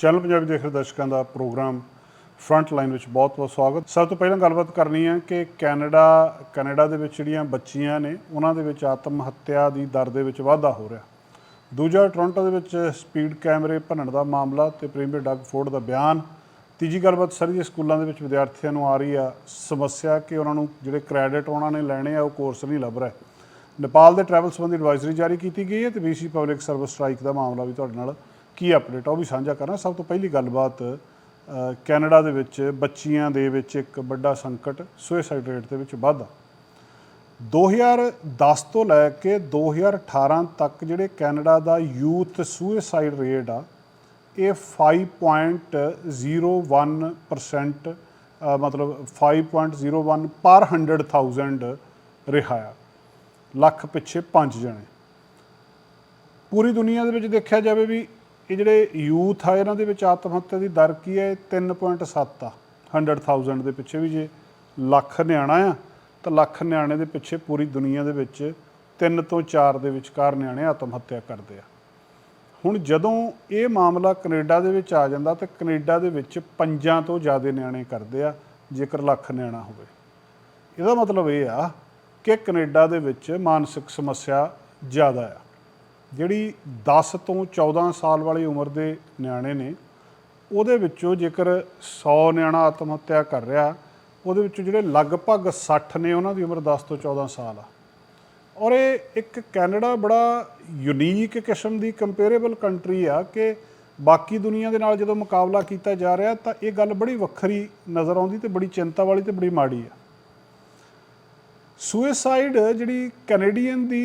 Channel Punjabi ਦੇਖ ਰਹੇ ਦਰਸ਼ਕਾਂ ਦਾ ਪ੍ਰੋਗਰਾਮ ਫਰੰਟ ਲਾਈਨ ਵਿੱਚ ਬਹੁਤ-ਬਹੁਤ ਸਵਾਗਤ। ਸਭ ਤੋਂ ਪਹਿਲਾਂ ਗੱਲਬਾਤ ਕਰਨੀ ਹੈ ਕਿ ਕੈਨੇਡਾ ਕੈਨੇਡਾ ਦੇ ਵਿੱਚ ਜਿਹੜੀਆਂ ਬੱਚੀਆਂ ਨੇ, ਉਹਨਾਂ ਦੇ ਵਿੱਚ ਆਤਮ ਹੱਤਿਆ ਦੀ ਦਰ ਦੇ ਵਿੱਚ ਵਾਧਾ ਹੋ ਰਿਹਾ। ਦੂਜਾ ਟੋਰਾਂਟੋ ਦੇ ਵਿੱਚ ਸਪੀਡ ਕੈਮਰੇ ਭੰਨਣ ਦਾ ਮਾਮਲਾ ਤੇ ਪ੍ਰੀਮੀਅਰ ਡੱਗ ਫੋਰਡ ਦਾ ਬਿਆਨ। ਤੀਜੀ ਗੱਲਬਾਤ ਸਰ ਜੀ, ਸਕੂਲਾਂ ਦੇ ਵਿੱਚ ਵਿਦਿਆਰਥੀਆਂ ਨੂੰ ਆ ਰਹੀ ਆ ਸਮੱਸਿਆ ਕਿ ਉਹਨਾਂ ਨੂੰ ਜਿਹੜੇ ਕ੍ਰੈਡਿਟ ਉਹਨਾਂ ਨੇ ਲੈਣੇ ਆ, ਉਹ ਕੋਰਸ ਨਹੀਂ ਲੱਭ ਰਿਹਾ। ਨੇਪਾਲ ਦੇ ਟਰੈਵਲ ਸੰਬੰਧੀ ਐਡਵਾਈਜ਼ਰੀ ਜਾਰੀ ਕੀਤੀ ਗਈ ਹੈ ਤੇ BC ਪਬਲਿਕ ਸਰਵਿਸ ਸਟ੍ਰਾਈਕ ਦਾ ਮਾਮਲਾ ਵੀ ਤੁਹਾਡੇ ਨਾਲ ਕੀ ਅਪਡੇਟ ਆ ਉਹ ਵੀ ਸਾਂਝਾ ਕਰਾਂ। ਸਭ ਤੋਂ ਪਹਿਲੀ ਗੱਲਬਾਤ ਕੈਨੇਡਾ ਦੇ ਵਿੱਚ ਬੱਚੀਆਂ ਦੇ ਵਿੱਚ ਇੱਕ ਵੱਡਾ ਸੰਕਟ ਸੁਸਾਈਡ ਰੇਟ ਦੇ ਵਿੱਚ ਵਾਧਾ। 2010 ਤੋਂ ਲੈ ਕੇ 2018 ਤੱਕ ਜਿਹੜੇ ਕੈਨੇਡਾ ਦਾ ਯੂਥ ਸੁਸਾਈਡ ਰੇਟ ਆ ਇਹ 5.01% ਅ, ਮਤਲਬ 5.01 ਪਰ 100000 ਰਿਹਾ ਆ। ਲੱਖ ਪਿੱਛੇ 5 ਜਣੇ। ਪੂਰੀ ਦੁਨੀਆ ਦੇ ਵਿੱਚ ਦੇਖਿਆ ਜਾਵੇ ਵੀ ਇਹ ਜਿਹੜੇ ਯੂਥ ਆ, ਇਹਨਾਂ ਦੇ ਵਿੱਚ ਆਤਮ ਹੱਤਿਆ ਦੀ ਦਰ ਕੀ ਹੈ? ਇਹ 3.7 ਆ। 100000 ਦੇ ਪਿੱਛੇ ਵੀ ਜੇ ਲੱਖ ਨਿਆਣਾ ਆ, ਤਾਂ ਲੱਖ ਨਿਆਣੇ ਦੇ ਪਿੱਛੇ ਪੂਰੀ ਦੁਨੀਆ ਦੇ ਵਿੱਚ 3 ਤੋਂ 4 ਦੇ ਵਿਚਕਾਰ ਨਿਆਣੇ ਆਤਮ ਹੱਤਿਆ ਕਰਦੇ ਆ। ਹੁਣ ਜਦੋਂ ਇਹ ਮਾਮਲਾ ਕੈਨੇਡਾ ਦੇ ਵਿੱਚ ਆ ਜਾਂਦਾ, ਤਾਂ ਕੈਨੇਡਾ ਦੇ ਵਿੱਚ ਪੰਜਾਂ ਤੋਂ ਜ਼ਿਆਦਾ ਨਿਆਣੇ ਕਰਦੇ ਆ, ਜੇਕਰ ਲੱਖ ਨਿਆਣਾ ਹੋਵੇ। ਇਹਦਾ ਮਤਲਬ ਇਹ ਆ ਕਿ ਕੈਨੇਡਾ ਦੇ ਵਿੱਚ ਮਾਨਸਿਕ ਸਮੱਸਿਆ ਜ਼ਿਆਦਾ ਆ। ਜਿਹੜੀ 10 ਤੋਂ 14 ਸਾਲ ਵਾਲੀ ਉਮਰ ਦੇ ਨਿਆਣੇ ਨੇ, ਉਹਦੇ ਵਿੱਚੋਂ ਜੇਕਰ 100 ਨਿਆਣਾ ਆਤਮ ਹੱਤਿਆ ਕਰ ਰਿਹਾ, ਉਹਦੇ ਵਿੱਚੋਂ ਜਿਹੜੇ ਲਗਭਗ 60 ਨੇ, ਉਹਨਾਂ ਦੀ ਉਮਰ 10 ਤੋਂ 14 ਸਾਲ ਆ। ਔਰ ਇਹ ਇੱਕ ਕੈਨੇਡਾ ਬੜਾ ਯੂਨੀਕ ਕਿਸਮ ਦੀ ਕੰਪੇਰੇਬਲ ਕੰਟਰੀ ਆ ਕਿ ਬਾਕੀ ਦੁਨੀਆ ਦੇ ਨਾਲ ਜਦੋਂ ਮੁਕਾਬਲਾ ਕੀਤਾ ਜਾ ਰਿਹਾ, ਤਾਂ ਇਹ ਗੱਲ ਬੜੀ ਵੱਖਰੀ ਨਜ਼ਰ ਆਉਂਦੀ ਤੇ ਬੜੀ ਚਿੰਤਾ ਵਾਲੀ ਤੇ ਬੜੀ ਮਾੜੀ ਆ। ਸੁਇਸਾਈਡ ਜਿਹੜੀ ਕੈਨੇਡੀਅਨ ਦੀ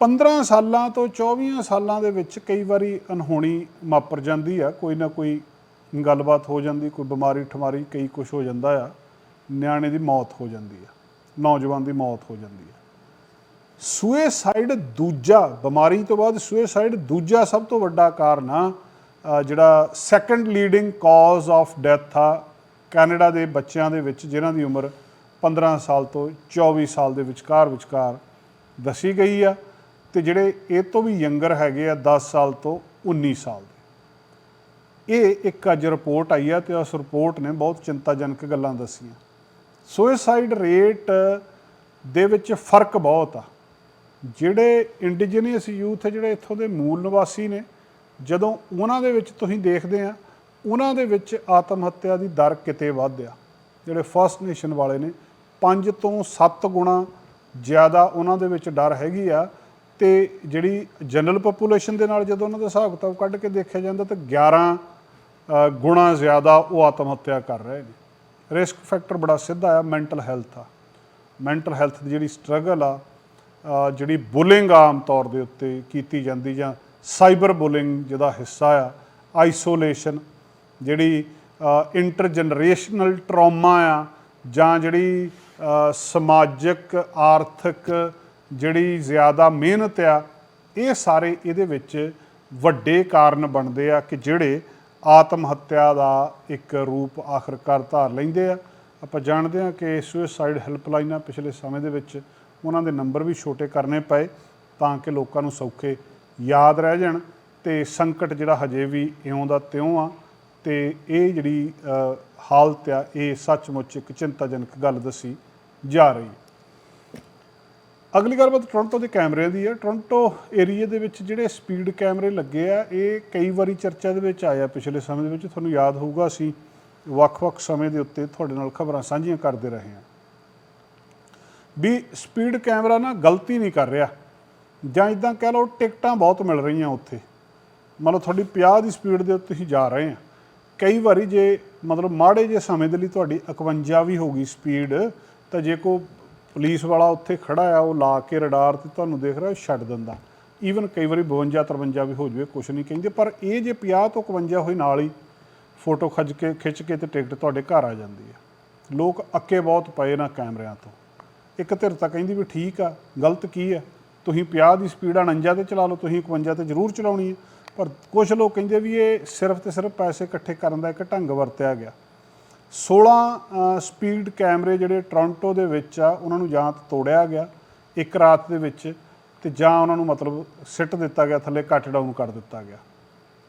15 ਸਾਲਾਂ ਤੋਂ 24 ਸਾਲਾਂ ਦੇ ਵਿੱਚ ਕਈ ਵਾਰੀ ਅਨਹੋਣੀ ਮਾਪਰ ਜਾਂਦੀ ਆ, ਕੋਈ ਨਾ ਕੋਈ ਗੱਲਬਾਤ ਹੋ ਜਾਂਦੀ, ਕੋਈ ਬਿਮਾਰੀ ਠਮਾਰੀ ਕਈ ਕੁਝ ਹੋ ਜਾਂਦਾ ਆ, ਨਿਆਣੇ ਦੀ ਮੌਤ ਹੋ ਜਾਂਦੀ ਆ, ਨੌਜਵਾਨ ਦੀ ਮੌਤ ਹੋ ਜਾਂਦੀ ਆ। ਸੁਇਸਾਈਡ ਦੂਜਾ, ਬਿਮਾਰੀ ਤੋਂ ਬਾਅਦ ਸੁਇਸਾਈਡ ਦੂਜਾ ਸਭ ਤੋਂ ਵੱਡਾ ਕਾਰਨ ਆ ਜਿਹੜਾ second leading cause of death ਆ ਕੈਨੇਡਾ ਦੇ ਬੱਚਿਆਂ ਦੇ ਵਿੱਚ, ਜਿਨ੍ਹਾਂ ਦੀ ਉਮਰ 15 ਸਾਲ ਤੋਂ 24 ਸਾਲ ਦੇ ਵਿਚਕਾਰ ਵਿਚਕਾਰ ਦੱਸੀ ਗਈ ਆ ਤੇ ਜਿਹੜੇ ਇਹ ਤੋਂ ਵੀ ਯੰਗਰ ਹੈਗੇ ਆ 10 ਸਾਲ ਤੋਂ 19 ਸਾਲ ਦੇ। ਇਹ ਇੱਕ ਅੱਜ ਰਿਪੋਰਟ ਆਈ ਆ ਤੇ ਉਸ ਰਿਪੋਰਟ ਨੇ ਬਹੁਤ ਚਿੰਤਾਜਨਕ ਗੱਲਾਂ ਦੱਸੀਆਂ। ਸੁਇਸਾਈਡ ਰੇਟ ਦੇ ਵਿੱਚ ਫ਼ਰਕ ਬਹੁਤ ਆ। ਜਿਹੜੇ ਇੰਡੀਜੀਨੀਅਸ ਯੂਥ ਜਿਹੜੇ ਇੱਥੋਂ ਦੇ ਮੂਲ ਨਿਵਾਸੀ ਨੇ, ਜਦੋਂ ਉਹਨਾਂ ਦੇ ਵਿੱਚ ਤੁਸੀਂ ਦੇਖਦੇ ਆ, ਉਹਨਾਂ ਦੇ ਵਿੱਚ ਆਤਮ ਹੱਤਿਆ ਦੀ ਦਰ ਕਿਤੇ ਵੱਧ ਆ। ਜਿਹੜੇ ਫਸਟ ਨੇਸ਼ਨ ਵਾਲੇ ਨੇ 5 ਤੋਂ 7 ਗੁਣਾ ਜ਼ਿਆਦਾ ਉਹਨਾਂ ਦੇ ਵਿੱਚ ਡਰ ਹੈਗੀ ਆ। ਤੇ ਜਿਹੜੀ ਜਨਰਲ ਪੋਪੂਲੇਸ਼ਨ ਦੇ ਨਾਲ ਜਦੋਂ ਉਹਨਾਂ ਦਾ ਹਿਸਾਬ ਕਿਤਾਬ ਕੱਢ ਕੇ ਦੇਖਿਆ ਜਾਂਦਾ ਤਾਂ 11 ਗੁਣਾ ਜ਼ਿਆਦਾ ਉਹ ਆਤਮ ਹੱਤਿਆ ਕਰ ਰਹੇ ਨੇ। ਰਿਸਕ ਫੈਕਟਰ ਬੜਾ ਸਿੱਧਾ ਆ ਮੈਂਟਲ ਹੈਲਥ ਆ। ਮੈਂਟਲ ਹੈਲਥ ਦੀ ਜਿਹੜੀ ਸਟਰਗਲ ਆ ਜਿਹੜੀ ਬੁਲਿੰਗ ਆਮ ਤੌਰ ਦੇ ਉੱਤੇ ਕੀਤੀ ਜਾਂਦੀ ਜਾਂ ਸਾਈਬਰ ਬੁਲਿੰਗ ਜਿਹਦਾ ਹਿੱਸਾ ਆ ਆਈਸੋਲੇਸ਼ਨ ਜਿਹੜੀ ਇੰਟਰ ਜਨਰੇਸ਼ਨਲ ਟਰਾਮਾ ਆ ਜਾਂ ਜਿਹੜੀ ਸਮਾਜਿਕ, ਆਰਥਿਕ ਜਿਹੜੀ ਜ਼ਿਆਦਾ ਮਿਹਨਤ ਆ, ਇਹ ਸਾਰੇ ਇਹਦੇ ਵਿੱਚ ਵੱਡੇ ਕਾਰਨ ਬਣਦੇ ਆ ਕਿ ਜਿਹੜੇ ਆਤਮ ਹੱਤਿਆ ਦਾ ਇੱਕ ਰੂਪ ਆਖਰਕਾਰ ਧਾਰ ਲੈਂਦੇ ਆ। ਆਪਾਂ ਜਾਣਦੇ ਆ ਕਿ ਸੁਸਾਈਡ ਹੈਲਪਲਾਈਨਾਂ ਪਿਛਲੇ ਸਮੇਂ ਦੇ ਵਿੱਚ, ਉਹਨਾਂ ਦੇ ਨੰਬਰ ਵੀ ਛੋਟੇ ਕਰਨੇ ਪਏ ਤਾਂ ਕਿ ਲੋਕਾਂ ਨੂੰ ਸੌਖੇ ਯਾਦ ਰਹਿ ਜਾਣ ਤੇ ਸੰਕਟ ਜਿਹੜਾ ਹਜੇ ਵੀ ਇਉਂ ਦਾ ਤਿਉਂ ਆ ਤੇ ਇਹ ਜਿਹੜੀ ਹਾਲਤ ਆ, ਇਹ ਸੱਚਮੁੱਚ ਇੱਕ ਚਿੰਤਾਜਨਕ ਗੱਲ ਦੱਸੀ ਜਾ ਰਹੀ ਹੈ। ਅਗਲੀ ਗੱਲਬਾਤ ਟੋਰਾਂਟੋ ਦੇ ਕੈਮਰਿਆਂ ਦੀ ਹੈ। ਟੋਰਾਂਟੋ ਏਰੀਆ ਦੇ ਵਿੱਚ ਜਿਹੜੇ ਸਪੀਡ ਕੈਮਰੇ ਲੱਗੇ ਆ, ਇਹ ਕਈ ਵਾਰੀ ਚਰਚਾ ਦੇ ਵਿੱਚ ਆਇਆ ਪਿਛਲੇ ਸਮੇਂ ਦੇ ਵਿੱਚ। ਤੁਹਾਨੂੰ ਯਾਦ ਹੋਊਗਾ, ਅਸੀਂ ਵੱਖ-ਵੱਖ ਸਮੇਂ ਦੇ ਉੱਤੇ ਤੁਹਾਡੇ ਨਾਲ ਖਬਰਾਂ ਸਾਂਝੀਆਂ ਕਰਦੇ ਰਹੇ ਹਾਂ। ਵੀ ਸਪੀਡ ਕੈਮਰਾ ਨਾ ਗਲਤੀ ਨਹੀਂ ਕਰ ਰਿਹਾ। ਜਾਂ ਇਦਾਂ ਕਹਿ ਲਓ, ਟਿਕਟਾਂ ਬਹੁਤ ਮਿਲ ਰਹੀਆਂ ਉੱਥੇ। ਮਤਲਬ ਤੁਹਾਡੀ 50 ਦੀ ਸਪੀਡ ਦੇ ਉੱਤੇ ਤੁਸੀਂ ਜਾ ਰਹੇ ਆ ਕਈ ਵਾਰੀ ਜੇ, ਮਤਲਬ ਮਾੜੇ ਜੇ ਸਮੇਂ ਦੇ ਲਈ ਤੁਹਾਡੀ 51 ਵੀ ਹੋ ਗਈ ਸਪੀਡ ਤਾਂ ਜੇ ਕੋ ਪੁਲਿਸ ਵਾਲਾ ਉੱਥੇ ਖੜਾ ਆ, ਉਹ ਲਾ ਕੇ ਰਡਾਰ ਤੇ ਤੁਹਾਨੂੰ ਦੇਖ ਰਿਹਾ, ਉਹ ਛੱਡ ਦਿੰਦਾ। ਈਵਨ ਕਈ ਵਾਰੀ 52 53 ਵੀ ਹੋ ਜਵੇ, ਕੁਛ ਨਹੀਂ ਕਹਿੰਦੇ, ਪਰ ਇਹ ਜੇ 50 ਤੋਂ 51 ਹੋਈ ਨਾਲ ਹੀ ਫੋਟੋ ਖਿੱਚ ਕੇ ਖਿੱਚ ਕੇ ਤੇ ਟਿਕਟ ਤੁਹਾਡੇ ਘਰ ਆ ਜਾਂਦੀ ਹੈ ਲੋਕ ਅੱਕੇ ਬਹੁਤ ਪਏ ਨਾ ਕੈਮਰਿਆਂ ਤੋਂ। ਇੱਕ ਧਿਰ ਤਾਂ ਕਹਿੰਦੀ ਵੀ ਠੀਕ ਆ, ਗਲਤ ਕੀ ਆ? ਤੁਸੀਂ 50 ਦੀ ਸਪੀਡ 49 ਤੇ ਚਲਾ ਲਓ, ਤੁਸੀਂ 51 ਤੇ ਜ਼ਰੂਰ ਚਲਾਉਣੀ ਹੈ ਪਰ ਕੁਝ ਲੋਕ ਕਹਿੰਦੇ ਵੀ ਇਹ ਸਿਰਫ ਤੇ ਸਿਰਫ ਪੈਸੇ ਇਕੱਠੇ ਕਰਨ ਦਾ ਇੱਕ ਢੰਗ ਵਰਤਿਆ ਗਿਆ। 16 ਸਪੀਡ ਕੈਮਰੇ ਜਿਹੜੇ ਟੋਰਾਂਟੋ ਦੇ ਵਿੱਚ ਆ, ਉਹਨਾਂ ਨੂੰ ਜਾਂ ਤਾਂ ਤੋੜਿਆ ਗਿਆ ਇੱਕ ਰਾਤ ਦੇ ਵਿੱਚ ਤੇ ਜਾਂ ਉਹਨਾਂ ਨੂੰ ਮਤਲਬ ਸਿੱਟ ਦਿੱਤਾ ਗਿਆ, ਥੱਲੇ ਕੱਟ ਡਾਊਨ ਕਰ ਦਿੱਤਾ ਗਿਆ।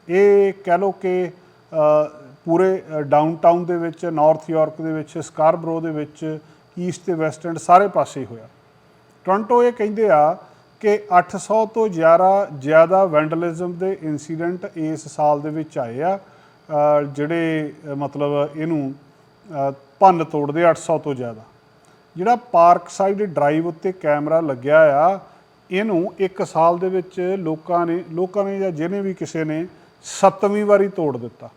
ਇਹ ਕਹਿ ਲਓ ਕਿ ਪੂਰੇ ਡਾਊਨਟਾਊਨ ਦੇ ਵਿੱਚ ਨਾਰਥ ਯਾਰਕ ਦੇ ਵਿੱਚ ਸਕਾਰਬਰੋ ਦੇ ਵਿੱਚ ਈਸਟ ਤੇ ਵੈਸਟ ਐਂਡ ਸਾਰੇ ਪਾਸੇ ਹੋਇਆ। ਟੋਰਾਂਟੋ ਇਹ ਕਹਿੰਦੇ ਆ ਕਿ 800 ਤੋਂ ਜ਼ਿਆਦਾ ਜ਼ਿਆਦਾ ਵੈਂਡਲਿਜ਼ਮ ਦੇ ਇਨਸੀਡੈਂਟ ਇਸ ਸਾਲ ਦੇ ਵਿੱਚ ਆਏ ਆ ਜਿਹੜੇ ਮਤਲਬ ਇਹਨੂੰ ਅ, ਭੰਨ ਤੋੜਦੇ 800 ਤੋਂ ਜ਼ਿਆਦਾ। ਜਿਹੜਾ ਪਾਰਕ ਸਾਈਡ ਡਰਾਈਵ ਉੱਤੇ ਕੈਮਰਾ ਲੱਗਿਆ ਆ ਇਹਨੂੰ ਇੱਕ ਸਾਲ ਦੇ ਵਿੱਚ ਲੋਕਾਂ ਨੇ ਲੋਕਾਂ ਨੇ ਜਾਂ ਜਿਹਨੇ ਵੀ ਕਿਸੇ ਨੇ ਸੱਤਵੀਂ ਵਾਰੀ ਤੋੜ ਦਿੱਤਾ।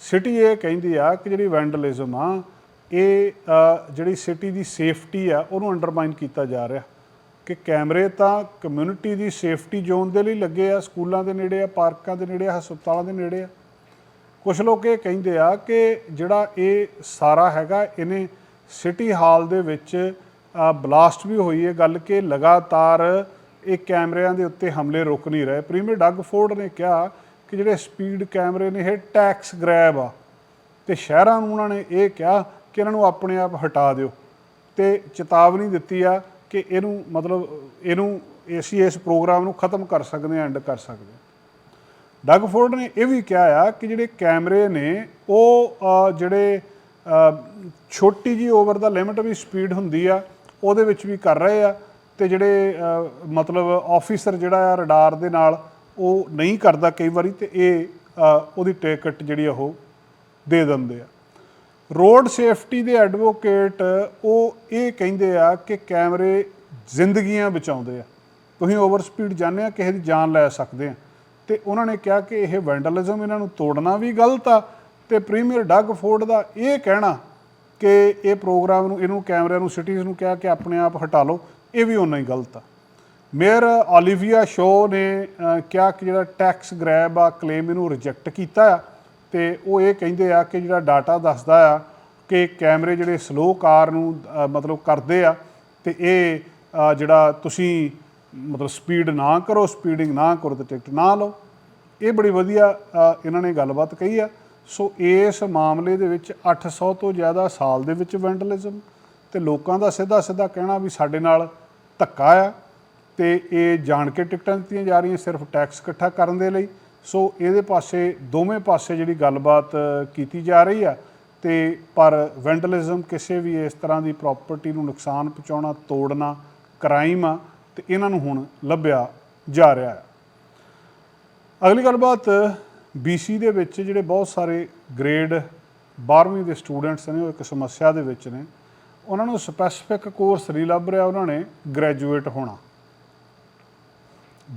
ਸਿਟੀ ਇਹ ਕਹਿੰਦੀ ਆ ਕਿ ਜਿਹੜੀ ਵੈਂਡਲਿਜ਼ਮ ਆ ਇਹ ਜਿਹੜੀ ਸਿਟੀ ਦੀ ਸੇਫਟੀ ਆ ਉਹਨੂੰ ਅੰਡਰਮਾਈਨ ਕੀਤਾ ਜਾ ਰਿਹਾ। ਕਿ ਕੈਮਰੇ ਤਾਂ ਕਮਿਊਨਿਟੀ ਦੀ ਸੇਫਟੀ ਜ਼ੋਨ ਦੇ ਲਈ ਲੱਗੇ ਆ ਸਕੂਲਾਂ ਦੇ ਨੇੜੇ ਆ ਪਾਰਕਾਂ ਦੇ ਨੇੜੇ ਆ ਹਸਪਤਾਲਾਂ ਦੇ ਨੇੜੇ ਆ। ਕੁਝ ਲੋਕ ਇਹ ਕਹਿੰਦੇ ਆ ਕਿ ਜਿਹੜਾ ਇਹ ਸਾਰਾ ਹੈਗਾ, ਇਹਨੇ ਸਿਟੀ ਹਾਲ ਦੇ ਵਿੱਚ ਬਲਾਸਟ ਵੀ ਹੋਈ ਹੈ। ਗੱਲ ਕਿ ਲਗਾਤਾਰ ਇਹ ਕੈਮਰਿਆਂ ਦੇ ਉੱਤੇ ਹਮਲੇ ਰੁਕ ਨਹੀਂ ਰਹੇ। ਪ੍ਰੀਮੀਅਰ ਡੱਗ ਫੋਰਡ ਨੇ ਕਿਹਾ ਕਿ ਜਿਹੜੇ ਸਪੀਡ ਕੈਮਰੇ ਨੇ, ਇਹ ਟੈਕਸ ਗ੍ਰੈਬ ਆ। ਤੇ ਸ਼ਹਿਰਾਂ ਨੂੰ ਉਹਨਾਂ ਨੇ ਇਹ ਕਿਹਾ ਕਿ ਇਹਨਾਂ ਨੂੰ ਆਪਣੇ ਆਪ ਹਟਾ ਦਿਓ। ਤੇ ਚੇਤਾਵਨੀ ਦਿੱਤੀ ਆ ਕਿ ਇਹਨੂੰ ਮਤਲਬ, ਇਹਨੂੰ ਅਸੀਂ ਇਸ ਪ੍ਰੋਗਰਾਮ ਨੂੰ ਖਤਮ ਕਰ ਸਕਦੇ ਹਾਂ, ਐਂਡ ਕਰ ਸਕਦੇ ਹਾਂ। ਡੱਗ ਫੋਰਡ ਨੇ ਇਹ ਵੀ ਕਿਹਾ ਆ ਕਿ ਜਿਹੜੇ ਕੈਮਰੇ ਨੇ ਉਹ ਜਿਹੜੇ ਛੋਟੀ ਜੀ ਓਵਰ ਦਾ ਲਿਮਟ ਵੀ ਸਪੀਡ ਹੁੰਦੀ ਆ, ਉਹਦੇ ਵਿੱਚ ਵੀ ਕਰ ਰਹੇ ਆ ਤੇ ਜਿਹੜੇ ਮਤਲਬ ਆਫੀਸਰ ਜਿਹੜਾ ਆ ਰਡਾਰ ਦੇ ਨਾਲ ਉਹ ਨਹੀਂ ਕਰਦਾ ਕਈ ਵਾਰੀ ਤੇ ਇਹ ਉਹਦੀ ਟਿਕਟ ਜਿਹੜੀ ਆ ਉਹ ਦੇ ਦਿੰਦੇ ਆ। ਰੋਡ ਸੇਫਟੀ ਦੇ ਐਡਵੋਕੇਟ ਉਹ ਇਹ ਕਹਿੰਦੇ ਆ ਕਿ ਕੈਮਰੇ ਜ਼ਿੰਦਗੀਆਂ ਬਚਾਉਂਦੇ ਆ। ਤੁਸੀਂ ਓਵਰ ਸਪੀਡ ਜਾਂਦੇ ਆ, ਕਿਸੇ ਦੀ ਜਾਨ ਲੈ ਸਕਦੇ ਆ। ਤੇ ਉਹਨਾਂ ਨੇ ਕਿਹਾ ਕਿ ਇਹ ਵੈਂਡਲਿਜ਼ਮ ਇਹਨਾਂ ਨੂੰ ਤੋੜਨਾ ਵੀ ਗਲਤ ਆ ਤੇ ਪ੍ਰੀਮੀਅਰ ਡੱਗ ਫੋਰਡ ਦਾ ਇਹ ਕਹਿਣਾ ਕਿ ਇਹ ਪ੍ਰੋਗਰਾਮ ਨੂੰ, ਇਹਨੂੰ ਕੈਮਰਿਆਂ ਨੂੰ ਸਿਟੀਜ਼ ਨੂੰ ਕਿਹਾ ਕਿ ਆਪਣੇ ਆਪ ਹਟਾ ਲਓ, ਇਹ ਵੀ ਓਨਾ ਹੀ ਗਲਤ ਆ। ਮੇਅਰ 올ਿਵੀਆ ਸ਼ੋ ਨੇ ਕਿਹਾ ਕਿ ਜਿਹੜਾ ਟੈਕਸ ਗ੍ਰੈਬ ਆ ਕਲੇਮ ਇਹਨੂੰ ਰਿਜੈਕਟ ਕੀਤਾ ਆ ਤੇ ਉਹ ਇਹ ਕਹਿੰਦੇ ਆ ਕਿ ਜਿਹੜਾ ਡਾਟਾ ਦੱਸਦਾ ਆ ਕਿ ਕੈਮਰੇ ਜਿਹੜੇ ਸਲੋ ਕਾਰ ਨੂੰ ਮਤਲਬ ਕਰਦੇ ਆ ਤੇ ਇਹ ਜਿਹੜਾ ਤੁਸੀਂ ਮਤਲਬ ਸਪੀਡ ਨਾ ਕਰੋ, ਸਪੀਡਿੰਗ ਨਾ ਕਰੋ ਤੇ ਟਿਕਟ ਨਾ ਲਓ। ਇਹ ਬੜੀ ਵਧੀਆ ਇਹਨਾਂ ਨੇ ਗੱਲਬਾਤ ਕਹੀ ਆ। ਸੋ ਇਸ ਮਾਮਲੇ ਦੇ ਵਿੱਚ 800 ਤੋਂ ਜ਼ਿਆਦਾ ਸਾਲ ਦੇ ਵਿੱਚ ਵੈਂਡਲਿਜ਼ਮ ਤੇ ਲੋਕਾਂ ਦਾ ਸਿੱਧਾ ਸਿੱਧਾ ਕਹਿਣਾ ਵੀ ਸਾਡੇ ਨਾਲ ਧੱਕਾ ਆ ਤੇ ਇਹ ਜਾਣ ਕੇ ਟਿਕਟਾਂ ਦਿੱਤੀਆਂ ਜਾ ਰਹੀਆਂ ਸਿਰਫ ਟੈਕਸ ਇਕੱਠਾ ਕਰਨ ਦੇ ਲਈ। ਸੋ ਇਹਦੇ ਪਾਸੇ, ਦੋਵੇਂ ਪਾਸੇ ਜਿਹੜੀ ਗੱਲਬਾਤ ਕੀਤੀ ਜਾ ਰਹੀ ਆ ਤੇ ਪਰ ਵੈਂਡਲਿਜ਼ਮ ਕਿਸੇ ਵੀ ਇਸ ਤਰ੍ਹਾਂ ਦੀ ਪ੍ਰਾਪਰਟੀ ਨੂੰ ਨੁਕਸਾਨ ਪਹੁੰਚਾਉਣਾ, ਤੋੜਨਾ ਕ੍ਰਾਈਮ ਆ ਤੇ ਇਹਨਾਂ ਨੂੰ ਹੁਣ ਲੱਭਿਆ ਜਾ ਰਿਹਾ ਹੈ। ਅਗਲੀ ਗੱਲਬਾਤ BC ਦੇ ਵਿੱਚ ਜਿਹੜੇ ਬਹੁਤ ਸਾਰੇ ਗ੍ਰੇਡ 12ਵੀਂ ਦੇ ਸਟੂਡੈਂਟਸ ਨੇ, ਉਹ ਇੱਕ ਸਮੱਸਿਆ ਦੇ ਵਿੱਚ ਨੇ। ਉਹਨਾਂ ਨੂੰ ਸਪੈਸੀਫਿਕ ਕੋਰਸ ਨਹੀਂ ਲੱਭ ਰਿਹਾ, ਉਹਨਾਂ ਨੇ ਗ੍ਰੈਜੂਏਟ ਹੋਣਾ।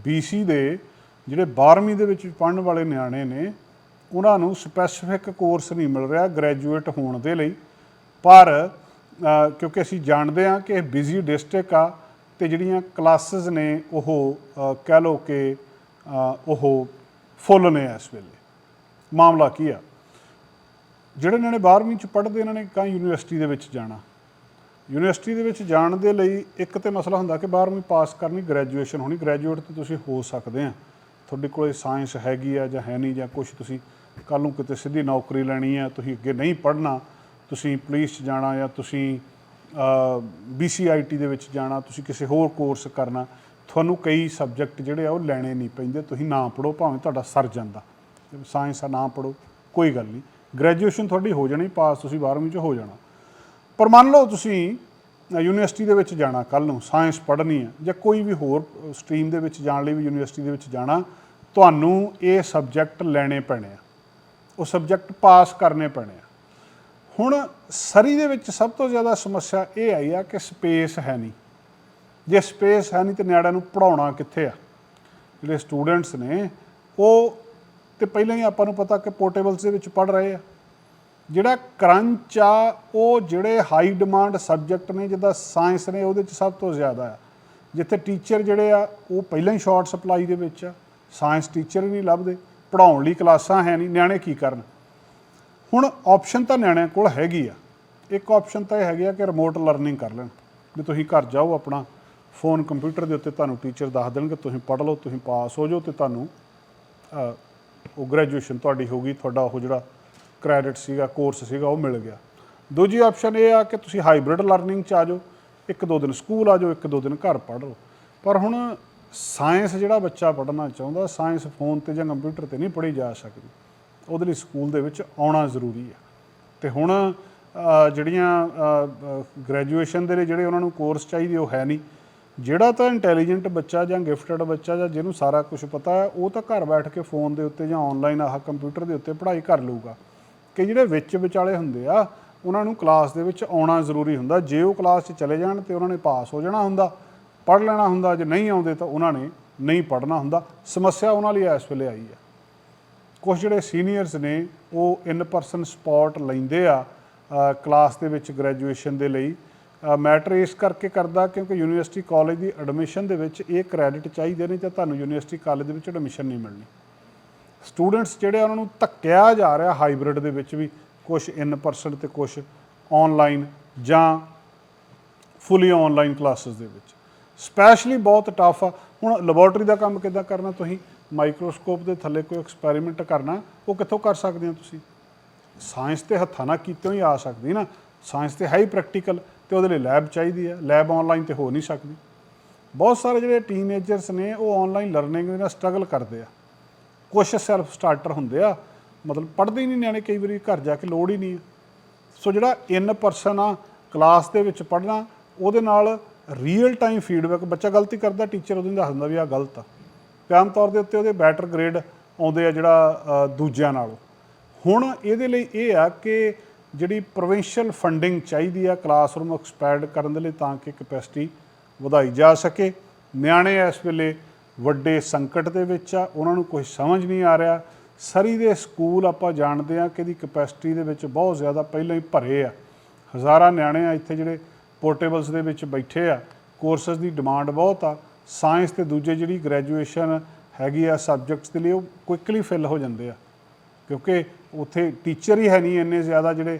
BC ਦੇ ਜਿਹੜੇ 12ਵੀਂ ਦੇ ਵਿੱਚ ਪੜ੍ਹਨ ਵਾਲੇ ਨਿਆਣੇ ਨੇ, ਉਹਨਾਂ ਨੂੰ ਸਪੈਸੀਫਿਕ ਕੋਰਸ ਨਹੀਂ ਮਿਲ ਰਿਹਾ ਗ੍ਰੈਜੂਏਟ ਹੋਣ ਦੇ ਲਈ। ਪਰ ਕਿਉਂਕਿ ਅਸੀਂ ਜਾਣਦੇ ਹਾਂ ਕਿ ਇਹ ਬਿਜ਼ੀ ਡਿਸਟ੍ਰਿਕਟ ਆ ਤੇ ਜਿਹੜੀਆਂ ਕਲਾਸਿਸ ਨੇ ਉਹ ਕਹਿ ਲਓ ਕਿ ਉਹ ਫੁੱਲ ਨੇ ਇਸ ਵੇਲੇ। ਮਾਮਲਾ ਕੀ ਆ? ਜਿਹੜੇ ਇਹਨਾਂ ਨੇ 12ਵੀਂ ਚ ਪੜ੍ਹਦੇ, ਇਹਨਾਂ ਨੇ ਕਾਂ ਯੂਨੀਵਰਸਿਟੀ ਦੇ ਵਿੱਚ ਜਾਣਾ। ਯੂਨੀਵਰਸਿਟੀ ਦੇ ਵਿੱਚ ਜਾਣ ਦੇ ਲਈ ਇੱਕ ਤੇ ਮਸਲਾ ਹੁੰਦਾ ਕਿ 12ਵੀਂ ਪਾਸ ਕਰਨੀ ਗ੍ਰੈਜੂਏਸ਼ਨ ਹੋਣੀ, ਗ੍ਰੈਜੂਏਟ ਤੇ ਤੁਸੀਂ ਹੋ ਸਕਦੇ ਆ। ਤੁਹਾਡੇ ਕੋਲੇ ਸਾਇੰਸ ਹੈਗੀ ਆ ਜਾਂ ਹੈ ਨਹੀਂ ਜਾਂ ਕੁਝ ਤੁਸੀਂ ਕੱਲ ਨੂੰ ਕਿਤੇ ਸਿੱਧੀ ਨੌਕਰੀ ਲੈਣੀ ਆ, ਤੁਸੀਂ ਅੱਗੇ ਨਹੀਂ ਪੜ੍ਹਨਾ, ਤੁਸੀਂ ਪੁਲਿਸ 'ਚ ਜਾਣਾ ਜਾਂ ਤੁਸੀਂ BCIT ਦੇ ਵਿੱਚ ਜਾਣਾ, ਤੁਸੀਂ ਕਿਸੇ ਹੋਰ ਕੋਰਸ ਕਰਨਾ, ਤੁਹਾਨੂੰ ਕਈ ਸਬਜੈਕਟ ਜਿਹੜੇ ਆ ਉਹ ਲੈਣੇ ਨਹੀਂ ਪੈਂਦੇ, ਤੁਸੀਂ ਨਾ ਪੜੋ ਭਾਵੇਂ ਤੁਹਾਡਾ ਸਰ ਜਾਂਦਾ। ਸਾਇੰਸ ਆ ਨਾ ਪੜੋ ਕੋਈ ਗੱਲ ਨਹੀਂ। ਗ੍ਰੈਜੂਏਸ਼ਨ ਤੁਹਾਡੀ ਹੋ ਜਾਣੀ ਪਾਸ ਤੁਸੀਂ 12ਵੀਂ 'ਚ ਹੋ ਜਾਣਾ। ਪਰ ਮੰਨ ਲਓ ਤੁਸੀਂ ਯੂਨੀਵਰਸਿਟੀ ਦੇ ਵਿੱਚ ਜਾਣਾ ਕੱਲ ਨੂੰ ਸਾਇੰਸ ਪੜ੍ਹਨੀ ਹੈ, ਜਾਂ ਕੋਈ ਵੀ ਹੋਰ ਸਟਰੀਮ ਦੇ ਵਿੱਚ ਜਾਣ ਲਈ ਵੀ ਯੂਨੀਵਰਸਿਟੀ ਦੇ ਵਿੱਚ ਜਾਣਾ, ਤੁਹਾਨੂੰ ਇਹ ਸਬਜੈਕਟ ਲੈਣੇ ਪੈਣੇ ਆ। ਉਹ ਸਬਜੈਕਟ ਪਾਸ ਕਰਨੇ ਪੈਣੇ ਆ। ਹੁਣ ਸਰੀ ਦੇ ਵਿੱਚ ਸਭ ਤੋਂ ਜ਼ਿਆਦਾ ਸਮੱਸਿਆ ਇਹ ਆਈ ਆ ਕਿ ਸਪੇਸ ਹੈ ਨਹੀਂ। ਜੇ ਸਪੇਸ ਹੈ ਨਹੀਂ ਤੇ ਨਿਆੜਿਆਂ ਨੂੰ ਪੜਾਉਣਾ ਕਿੱਥੇ ਆ? ਜਿਹੜੇ ਸਟੂਡੈਂਟਸ ਨੇ, ਉਹ ਤੇ ਪਹਿਲਾਂ ਹੀ ਆਪਾਂ ਨੂੰ ਪਤਾ ਕਿ ਪੋਰਟੇਬਲਸ ਦੇ ਵਿੱਚ ਪੜ ਰਹੇ ਆ। ਜਿਹੜਾ ਕਰੰਚ ਆ, ਉਹ ਜਿਹੜੇ ਹਾਈ ਡਿਮਾਂਡ ਸਬਜੈਕਟ ਨੇ, ਜਿੱਦਾਂ ਸਾਇੰਸ ਨੇ, ਉਹਦੇ ਚ ਸਭ ਤੋਂ ਜ਼ਿਆਦਾ ਆ। ਜਿੱਥੇ ਟੀਚਰ ਜਿਹੜੇ ਆ, ਉਹ ਪਹਿਲਾਂ ਹੀ ਸ਼ਾਰਟ ਸਪਲਾਈ ਦੇ ਵਿੱਚ ਆ। ਸਾਇੰਸ ਟੀਚਰ ਹੀ ਨਹੀਂ ਲੱਭਦੇ ਪੜਾਉਣ ਲਈ ਕਲਾਸਾਂ ਹੈ ਨਹੀਂ, ਨਿਆਣੇ ਕੀ ਕਰਨ? ਹੁਣ ਆਪਸ਼ਨ ਤਾਂ ਨਿਆਣਿਆਂ ਕੋਲ ਹੈਗੀ ਆ। ਇੱਕ ਆਪਸ਼ਨ ਤਾਂ ਇਹ ਹੈਗੀ ਆ ਕਿ ਰਿਮੋਟ ਲਰਨਿੰਗ ਕਰ ਲੈਣ। ਵੀ ਤੁਸੀਂ ਘਰ ਜਾਓ ਆਪਣਾ ਫੋਨ ਕੰਪਿਊਟਰ ਦੇ ਉੱਤੇ ਤੁਹਾਨੂੰ ਟੀਚਰ ਦੱਸ ਦੇਣਗੇ, ਤੁਸੀਂ ਪੜ੍ਹ ਲਓ, ਤੁਸੀਂ ਪਾਸ ਹੋ ਜਾਓ ਤੇ ਤੁਹਾਨੂੰ ਉਹ ਗ੍ਰੈਜੂਏਸ਼ਨ ਤੁਹਾਡੀ ਹੋ ਗਈ, ਤੁਹਾਡਾ ਉਹ ਜਿਹੜਾ ਕ੍ਰੈਡਿਟ ਸੀਗਾ ਕੋਰਸ ਸੀਗਾ, ਉਹ ਮਿਲ ਗਿਆ। ਦੂਜੀ ਆਪਸ਼ਨ ਇਹ ਆ ਕਿ ਤੁਸੀਂ ਹਾਈਬ੍ਰਿਡ ਲਰਨਿੰਗ ਚ ਆ ਜਾਓ, ਇੱਕ ਦੋ ਦਿਨ ਸਕੂਲ ਆ ਜਾਓ, ਇੱਕ ਦੋ ਦਿਨ ਘਰ ਪੜ੍ਹ ਲਓ। ਪਰ ਹੁਣ ਸਾਇੰਸ ਜਿਹੜਾ ਬੱਚਾ ਪੜ੍ਹਨਾ ਚਾਹੁੰਦਾ ਸਾਇੰਸ ਫੋਨ ਤੇ ਜਾਂ ਕੰਪਿਊਟਰ ਤੇ ਨਹੀਂ ਪੜ੍ਹੀ ਜਾ ਸਕਦੀ। ਉਹਦੇ ਲਈ ਸਕੂਲ ਦੇ ਵਿੱਚ ਆਉਣਾ ਜ਼ਰੂਰੀ ਆ ਤੇ ਹੁਣ ਜਿਹੜੀਆਂ ਗ੍ਰੈਜੂਏਸ਼ਨ ਦੇ ਲਈ ਜਿਹੜੇ ਉਹਨਾਂ ਨੂੰ ਕੋਰਸ ਚਾਹੀਦੇ ਉਹ ਹੈ ਨਹੀਂ। ਜਿਹੜਾ ਤਾਂ ਇੰਟੈਲੀਜੈਂਟ ਬੱਚਾ ਜਾਂ ਗਿਫਟਡ ਬੱਚਾ ਜਾਂ ਜਿਹਨੂੰ ਸਾਰਾ ਕੁਝ ਪਤਾ ਹੈ, ਉਹ ਤਾਂ ਘਰ ਬੈਠ ਕੇ ਫੋਨ ਦੇ ਉੱਤੇ ਜਾਂ ਆਨਲਾਈਨ ਆਹ ਕੰਪਿਊਟਰ ਦੇ ਉੱਤੇ ਪੜ੍ਹਾਈ ਕਰ ਲਊਗਾ। ਕਿ ਜਿਹੜੇ ਵਿੱਚ ਵਿਚਾਲੇ ਹੁੰਦੇ ਆ, ਉਹਨਾਂ ਨੂੰ ਕਲਾਸ ਦੇ ਵਿੱਚ ਆਉਣਾ ਜ਼ਰੂਰੀ ਹੁੰਦਾ। ਜੇ ਉਹ ਕਲਾਸ 'ਚ ਚਲੇ ਜਾਣ ਤੇ ਉਹਨਾਂ ਨੇ ਪਾਸ ਹੋ ਜਾਣਾ ਹੁੰਦਾ, ਪੜ੍ਹ ਲੈਣਾ ਹੁੰਦਾ, ਜੇ ਨਹੀਂ ਆਉਂਦੇ ਤਾਂ ਉਹਨਾਂ ਨੇ ਨਹੀਂ ਪੜ੍ਹਨਾ ਹੁੰਦਾ। ਸਮੱਸਿਆ ਉਹਨਾਂ ਲਈ ਇਸ ਵੇਲੇ ਆਈ ਆ ਕੁਝ ਜਿਹੜੇ ਸੀਨੀਅਰਸ ਨੇ, ਉਹ ਇਨ ਪਰਸਨ ਸਪੌਟ ਲੈਂਦੇ ਆ ਕਲਾਸ ਦੇ ਵਿੱਚ ਗ੍ਰੈਜੂਏਸ਼ਨ ਦੇ ਲਈ। ਮੈਟਰ ਇਸ ਕਰਕੇ ਕਰਦਾ ਕਿਉਂਕਿ ਯੂਨੀਵਰਸਿਟੀ ਕਾਲਜ ਦੀ ਐਡਮਿਸ਼ਨ ਦੇ ਵਿੱਚ ਇਹ ਕ੍ਰੈਡਿਟ ਚਾਹੀਦੇ ਨੇ ਤਾਂ ਤੁਹਾਨੂੰ ਯੂਨੀਵਰਸਿਟੀ ਕਾਲਜ ਦੇ ਵਿੱਚ ਐਡਮਿਸ਼ਨ ਨਹੀਂ ਮਿਲਣੀ। ਸਟੂਡੈਂਟਸ ਜਿਹੜੇ ਆ, ਉਹਨਾਂ ਨੂੰ ਧੱਕਿਆ ਜਾ ਰਿਹਾ ਹਾਈਬ੍ਰਿਡ ਦੇ ਵਿੱਚ ਵੀ ਕੁਝ ਇਨ ਪਰਸਨ ਤੇ ਕੁਝ ਆਨਲਾਈਨ ਜਾਂ ਫੁੱਲੀ ਆਨਲਾਈਨ ਕਲਾਸਿਸ ਦੇ ਵਿੱਚ। ਸਪੈਸ਼ਲੀ ਬਹੁਤ ਟਫ ਆ। ਹੁਣ ਲੈਬੋਰਟਰੀ ਦਾ ਕੰਮ ਕਿੱਦਾਂ ਕਰਨਾ ਤੁਸੀਂ? ਮਾਈਕਰੋਸਕੋਪ ਦੇ ਥੱਲੇ ਕੋਈ ਐਕਸਪੈਰੀਮੈਂਟ ਕਰਨਾ, ਉਹ ਕਿੱਥੋਂ ਕਰ ਸਕਦੇ ਹੋ ਤੁਸੀਂ? ਸਾਇੰਸ ਤੇ ਹੱਥਾਂ ਨਾਲ ਕੀਤੋਂ ਹੀ ਆ ਸਕਦੀ ਨਾ। ਸਾਇੰਸ ਤੇ ਹੈ ਹੀ ਪ੍ਰੈਕਟੀਕਲ ਤੇ ਉਹਦੇ ਲਈ ਲੈਬ ਚਾਹੀਦੀ ਹੈ। ਲੈਬ ਆਨਲਾਈਨ ਤੇ ਹੋ ਨਹੀਂ ਸਕਦੀ। ਬਹੁਤ ਸਾਰੇ ਜਿਹੜੇ ਟੀਨੇਜਰਸ ਨੇ, ਉਹ ਆਨਲਾਈਨ ਲਰਨਿੰਗ ਦੇ ਨਾਲ ਸਟਰਗਲ ਕਰਦੇ ਆ। ਕੁਝ ਸੈਲਫ ਸਟਾਰਟਰ ਹੁੰਦੇ ਆ। ਮਤਲਬ ਪੜ੍ਹਦੇ ਹੀ ਨਹੀਂ ਨਿਆਣੇ, ਕਈ ਵਾਰੀ ਘਰ ਜਾ ਕੇ ਲੋੜ ਹੀ ਨਹੀਂ ਹੈ ਸੋ ਜਿਹੜਾ ਇਨ ਪਰਸਨ ਆ ਕਲਾਸ ਦੇ ਵਿੱਚ ਪੜ੍ਹਨਾ, ਉਹਦੇ ਨਾਲ ਰੀਅਲ ਟਾਈਮ ਫੀਡਬੈਕ ਬੱਚਾ ਗਲਤੀ ਕਰਦਾ ਟੀਚਰ ਉਹਨੂੰ ਦੱਸ ਦਿੰਦਾ ਵੀ ਆ ਗਲਤ ਆ। ਤੇ ਆਮ ਤੌਰ ਦੇ ਉੱਤੇ ਉਹਦੇ ਬੈਟਰ ਗ੍ਰੇਡ ਆਉਂਦੇ ਆ ਜਿਹੜਾ ਦੂਜਿਆਂ ਨਾਲੋਂ। ਹੁਣ ਇਹਦੇ ਲਈ ਇਹ ਆ ਕਿ ਜਿਹੜੀ ਪ੍ਰੋਵਿੰਸ਼ੀਅਲ ਫੰਡਿੰਗ ਚਾਹੀਦੀ ਆ ਕਲਾਸਰੂਮ ਐਕਸਪੈਂਡ ਕਰਨ ਦੇ ਲਈ ਤਾਂ ਕਿ ਕਪੈਸਿਟੀ ਵਧਾਈ ਜਾ ਸਕੇ। ਨਿਆਣੇ ਇਸ ਵੇਲੇ ਵੱਡੇ ਸੰਕਟ ਦੇ ਵਿੱਚ ਆ, ਉਹਨਾਂ ਨੂੰ ਕੁਝ ਸਮਝ ਨਹੀਂ ਆ ਰਿਹਾ। ਸਰੀ ਦੇ ਸਕੂਲ ਆਪਾਂ ਜਾਣਦੇ ਆ ਕਿ ਇਹਦੀ ਕਪੈਸਿਟੀ ਦੇ ਵਿੱਚ ਬਹੁਤ ਜ਼ਿਆਦਾ ਪਹਿਲਾਂ ਹੀ ਭਰੇ ਆ। ਹਜ਼ਾਰਾਂ ਨਿਆਣੇ ਆ ਇੱਥੇ ਜਿਹੜੇ ਪੋਰਟੇਬਲਸ ਦੇ ਵਿੱਚ ਬੈਠੇ ਆ। ਕੋਰਸਸ ਦੀ ਡਿਮਾਂਡ ਬਹੁਤ ਆ। ਸਾਇੰਸ ਤੇ ਦੂਜੇ ਜਿਹੜੀ ਗ੍ਰੈਜੂਏਸ਼ਨ ਹੈਗੀ ਆ ਸਬਜੈਕਟਸ ਦੇ ਲਈ, ਉਹ ਕੁਇਕਲੀ ਫਿਲ ਹੋ ਜਾਂਦੇ ਆ। ਕਿਉਂਕਿ ਉੱਥੇ ਟੀਚਰ ਹੀ ਹੈ ਨਹੀਂ ਇੰਨੇ ਜ਼ਿਆਦਾ ਜਿਹੜੇ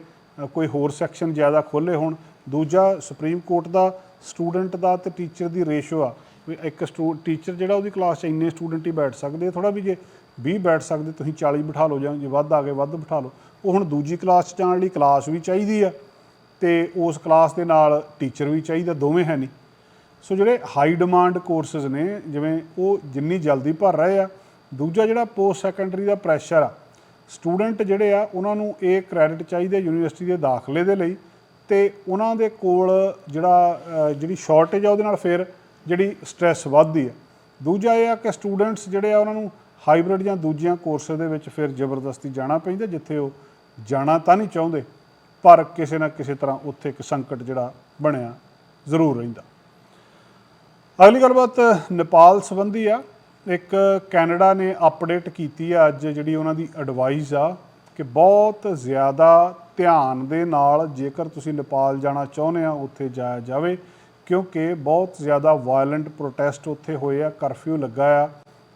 ਕੋਈ ਹੋਰ ਸੈਕਸ਼ਨ ਜ਼ਿਆਦਾ ਖੋਲੇ ਹੋਣ। ਦੂਜਾ ਸੁਪਰੀਮ ਕੋਰਟ ਦਾ ਸਟੂਡੈਂਟ ਦਾ ਤੇ ਟੀਚਰ ਦੀ ਰੇਸ਼ੋ ਆ। ਵੀ ਇੱਕ ਟੀਚਰ ਜਿਹੜਾ ਉਹਦੀ ਕਲਾਸ 'ਚ ਇੰਨੇ ਸਟੂਡੈਂਟ ਹੀ ਬੈਠ ਸਕਦੇ ਥੋੜਾ ਵੀ ਜੇ 20 ਬੈਠ ਸਕਦੇ, ਤੁਸੀਂ 40 ਬਿਠਾ ਲਓ ਜਾਂ ਜੇ ਵੱਧ ਆ ਗਏ, ਵੱਧ ਬਿਠਾ ਲਓ। ਉਹ ਹੁਣ ਦੂਜੀ ਕਲਾਸ 'ਚ ਜਾਣ ਲਈ ਕਲਾਸ ਵੀ ਚਾਹੀਦੀ ਆ ਤੇ ਉਸ ਕਲਾਸ ਦੇ ਨਾਲ ਟੀਚਰ ਵੀ ਚਾਹੀਦਾ, ਦੋਵੇਂ ਹੈ ਨਹੀਂ। ਸੋ ਜਿਹੜੇ ਹਾਈ ਡਿਮਾਂਡ ਕੋਰਸਸ ਨੇ, ਜਿਵੇਂ ਉਹ ਜਿੰਨੀ ਜਲਦੀ ਭਰ ਰਹੇ ਆ, ਦੂਜਾ ਜਿਹੜਾ ਪੋਸਟ ਸੈਕੰਡਰੀ ਦਾ ਪ੍ਰੈਸ਼ਰ ਆ ਸਟੂਡੈਂਟ ਜਿਹੜੇ ਆ, ਉਹਨਾਂ ਨੂੰ ਇਹ ਕ੍ਰੈਡਿਟ ਚਾਹੀਦੇ ਯੂਨੀਵਰਸਿਟੀ ਦੇ ਦਾਖਲੇ ਦੇ ਲਈ ਤੇ ਉਹਨਾਂ ਦੇ ਕੋਲ ਜਿਹੜਾ ਜਿਹੜੀ ਸ਼ਾਰਟੇਜ ਆ ਉਹਦੇ ਨਾਲ ਫਿਰ ਜਿਹੜੀ ਸਟ੍ਰੈਸ ਵੱਧਦੀ ਆ। ਦੂਜਾ ਇਹ ਆ ਕਿ ਸਟੂਡੈਂਟਸ ਜਿਹੜੇ ਆ, ਉਹਨਾਂ ਨੂੰ ਹਾਈਬ੍ਰਿਡ ਜਾਂ ਦੂਜੀਆਂ ਕੋਰਸਾਂ ਦੇ ਵਿੱਚ ਫਿਰ ਜ਼ਬਰਦਸਤੀ ਜਾਣਾ ਪੈਂਦਾ, ਜਿੱਥੇ ਉਹ ਜਾਣਾ ਤਾਂ ਨਹੀਂ ਚਾਹੁੰਦੇ, ਪਰ ਕਿਸੇ ਨਾ ਕਿਸੇ ਤਰ੍ਹਾਂ ਉੱਥੇ ਇੱਕ ਸੰਕਟ ਜਿਹੜਾ ਬਣਿਆ ਜ਼ਰੂਰ ਰਹਿੰਦਾ। ਅਗਲੀ ਗੱਲਬਾਤ ਨੇਪਾਲ ਸੰਬੰਧੀ ਆ। ਇੱਕ ਕੈਨੇਡਾ ਨੇ ਅਪਡੇਟ ਕੀਤੀ ਆ ਅੱਜ ਜਿਹੜੀ ਉਹਨਾਂ ਦੀ ਐਡਵਾਈਸ ਆ ਕਿ ਬਹੁਤ ਜ਼ਿਆਦਾ ਧਿਆਨ ਦੇ ਨਾਲ ਜੇਕਰ ਤੁਸੀਂ ਨੇਪਾਲ ਜਾਣਾ ਚਾਹੁੰਦੇ ਆ, ਉੱਥੇ ਜਾਇਆ ਜਾਵੇ, ਕਿਉਂਕਿ ਬਹੁਤ ਜ਼ਿਆਦਾ ਵਾਇਲੈਂਟ ਪ੍ਰੋਟੈਸਟ ਉੱਥੇ ਹੋਏ ਆ ਕਰਫਿਊ ਲੱਗਾ ਆ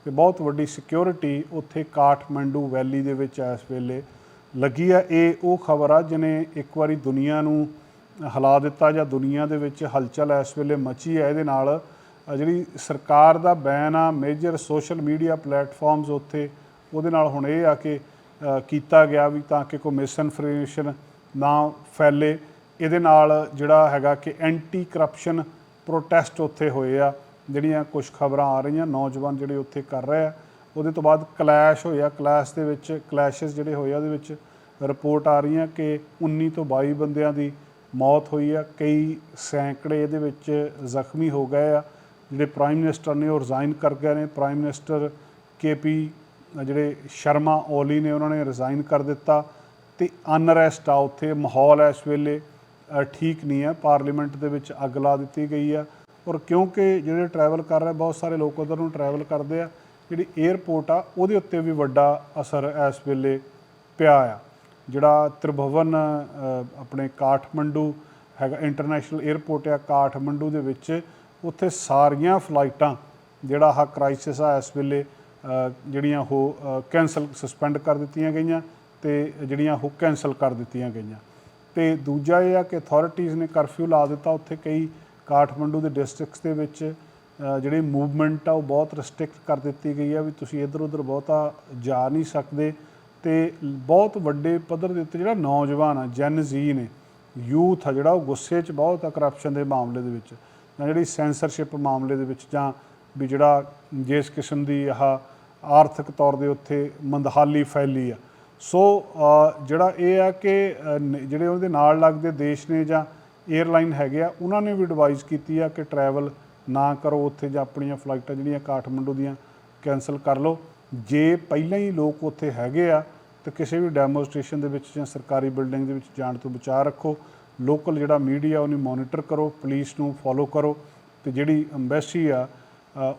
ਤੇ ਬਹੁਤ ਵੱਡੀ ਸਿਕਿਉਰਿਟੀ ਉੱਥੇ ਕਾਠਮੰਡੂ ਵੈਲੀ ਦੇ ਵਿੱਚ ਇਸ ਵੇਲੇ ਲੱਗੀ ਆ। ਇਹ ਉਹ ਖਬਰ ਆ ਜਿਹਨੇ ਇੱਕ ਵਾਰੀ ਦੁਨੀਆ ਨੂੰ ਹਿਲਾ ਦਿੱਤਾ ਜਾਂ ਦੁਨੀਆ ਦੇ ਵਿੱਚ ਹਲਚਲ ਇਸ ਵੇਲੇ ਮਚੀ ਹੈ ਇਹਦੇ ਨਾਲ ਜਿਹੜੀ ਸਰਕਾਰ ਦਾ ਬੈਨ ਆ ਮੇਜਰ ਸੋਸ਼ਲ ਮੀਡੀਆ ਪਲੇਟਫਾਰਮਸ ਉੱਥੇ, ਉਹਦੇ ਨਾਲ ਹੁਣ ਇਹ ਆ ਕਿ ਕੀਤਾ ਗਿਆ ਵੀ ਤਾਂ ਕਿ ਕੋਈ ਮਿਸਇਨਫੋਰਮੇਸ਼ਨ ਨਾ ਫੈਲੇ। ਇਹਦੇ ਨਾਲ ਜਿਹੜਾ ਹੈਗਾ ਕਿ ਐਂਟੀ ਕਰਪਸ਼ਨ ਪ੍ਰੋਟੈਸਟ ਉੱਥੇ ਹੋਏ ਆ, ਜਿਹੜੀਆਂ ਕੁਝ ਖਬਰਾਂ ਆ ਰਹੀਆਂ, ਨੌਜਵਾਨ ਜਿਹੜੇ ਉੱਥੇ ਕਰ ਰਹੇ ਆ। ਉਹਦੇ ਤੋਂ ਬਾਅਦ ਕਲੈਸ਼ ਹੋਇਆ ਕਲੈਸ਼ ਦੇ ਵਿੱਚ ਕਲੈਸ਼ਸ ਜਿਹੜੇ ਹੋਏ ਆ, ਉਹਦੇ ਵਿੱਚ ਰਿਪੋਰਟ ਆ ਰਹੀਆਂ ਕਿ 19 ਤੋਂ 22 ਬੰਦਿਆਂ ਦੀ ਮੌਤ ਹੋਈ ਆ। ਕਈ ਸੈਂਕੜੇ ਇਹਦੇ ਵਿੱਚ ਜ਼ਖਮੀ ਹੋ ਗਏ ਆ। ਜਿਹੜੇ ਪ੍ਰਾਈਮ ਮਿਨਿਸਟਰ ਨੇ ਉਹ ਰਿਜ਼ਾਈਨ ਕਰ ਗਏ ਨੇ। ਪ੍ਰਾਈਮ ਮਿਨਿਸਟਰ ਕੇਪੀ ਜਿਹੜੇ ਸ਼ਰਮਾ ਓਲੀ ਨੇ, ਉਹਨਾਂ ਨੇ ਰਿਜ਼ਾਈਨ ਕਰ ਦਿੱਤਾ ਤੇ ਅਨਰੈਸਟ ਆ ਉੱਥੇ, ਮਾਹੌਲ ਇਸ ਵੇਲੇ ਠੀਕ ਨਹੀਂ ਹੈ। ਪਾਰਲੀਮੈਂਟ ਦੇ ਵਿੱਚ ਅੱਗ ਲਾ ਦਿੱਤੀ ਗਈ ਆ ਔਰ ਕਿਉਂਕਿ ਜਿਹੜੇ ਟਰੈਵਲ ਕਰ ਰਹੇ, ਬਹੁਤ ਸਾਰੇ ਲੋਕ ਉਧਰ ਨੂੰ ਟਰੈਵਲ ਕਰਦੇ ਆ, ਜਿਹੜੀ 에ਅਰਪੋਰਟ ਆ, ਉਹਦੇ ਉੱਤੇ ਵੀ ਵੱਡਾ ਅਸਰ ਇਸ ਵੇਲੇ ਪਿਆ ਆ। ਜਿਹੜਾ ਤ੍ਰਿਭੁਵਨ ਆਪਣੇ ਕਾਠਮੰਡੂ ਹੈਗਾ ਇੰਟਰਨੈਸ਼ਨਲ 에ਅਰਪੋਰਟ ਆ, ਕਾਠਮੰਡੂ ਦੇ ਵਿੱਚ ਉੱਥੇ ਸਾਰੀਆਂ ਫਲਾਈਟਾਂ ਜਿਹੜਾ ਆ ਕ੍ਰਾਈਸਿਸ ਆ ਇਸ ਵੇਲੇ ਜਿਹੜੀਆਂ ਉਹ ਕੈਂਸਲ ਸਸਪੈਂਡ ਕਰ ਦਿੱਤੀਆਂ ਗਈਆਂ ਤੇ ਜਿਹੜੀਆਂ ਉਹ ਕੈਂਸਲ ਕਰ ਦਿੱਤੀਆਂ ਗਈਆਂ। ਤੇ ਦੂਜਾ ਇਹ ਆ ਕਿ ਅਥਾਰਟੀਆਂ ਨੇ ਕਰਫਿਊ ਲਾ ਦਿੱਤਾ ਉੱਥੇ ਕਈ ਕਾਠਮੰਡੂ ਦੇ ਡਿਸਟ੍ਰਿਕਟਸ ਦੇ ਵਿੱਚ ਅ, ਜਿਹੜੀ ਮੂਵਮੈਂਟ ਆ ਉਹ ਬਹੁਤ ਰੈਸਟ੍ਰਿਕਟ ਕਰ ਦਿੱਤੀ ਗਈ ਆ ਵੀ ਤੁਸੀਂ ਇੱਧਰ ਉੱਧਰ ਬਹੁਤਾ ਜਾ ਨਹੀਂ ਸਕਦੇ। ਤੇ ਬਹੁਤ ਵੱਡੇ ਪੱਧਰ ਦੇ ਉੱਤੇ ਜਿਹੜਾ ਨੌਜਵਾਨ ਆ ਜੈਨ ਜ਼ੀ ਨੇ ਯੂਥ ਆ ਜਿਹੜਾ ਉਹ ਗੁੱਸੇ 'ਚ ਬਹੁਤ ਆ ਕਰਪਸ਼ਨ ਦੇ ਮਾਮਲੇ ਦੇ ਵਿੱਚ। ਜਾਂ ਜਿਹੜੀ ਸੈਂਸਰਸ਼ਿਪ ਮਾਮਲੇ ਦੇ ਵਿੱਚ ਜਾਂ ਵੀ ਜਿਹੜਾ ਜਿਸ ਕਿਸਮ ਦੀ ਆਹ ਆਰਥਿਕ ਤੌਰ ਦੇ ਉੱਤੇ ਮੰਦਹਾਲੀ ਫੈਲੀ ਆ। ਸੋ ਜਿਹੜਾ ਇਹ ਆ ਕਿ ਜਿਹੜੇ ਉਹਦੇ ਨਾਲ ਲੱਗਦੇ ਦੇਸ਼ ਨੇ ਜਾਂ 에ਅਰਲਾਈਨ ਹੈਗੇ ਆ, ਉਹਨਾਂ ਨੇ ਵੀ ਐਡਵਾਈਸ ਕੀਤੀ ਆ ਕਿ ਟਰੈਵਲ ਨਾ ਕਰੋ ਉੱਥੇ ਜਾਂ ਆਪਣੀਆਂ ਫਲਾਈਟਾਂ ਜਿਹੜੀਆਂ ਕਾਠਮੰਡੂ ਦੀਆਂ ਕੈਨਸਲ ਕਰ ਲਓ। ਜੇ ਪਹਿਲਾਂ ਹੀ ਲੋਕ ਉੱਥੇ ਹੈਗੇ ਆ, ਤਾਂ ਕਿਸੇ ਵੀ ਡੈਮੋਸਟ੍ਰੇਸ਼ਨ ਦੇ ਵਿੱਚ ਜਾਂ ਸਰਕਾਰੀ ਬਿਲਡਿੰਗ ਦੇ ਵਿੱਚ ਜਾਣ ਤੋਂ ਬਚਾ ਰੱਖੋ। ਲੋਕਲ ਜਿਹੜਾ ਮੀਡੀਆ ਉਹਨੂੰ ਮੋਨੀਟਰ ਕਰੋ, ਪੁਲਿਸ ਨੂੰ ਫੋਲੋ ਕਰੋ ਤੇ ਜਿਹੜੀ ਅੰਬੈਸੀ ਆ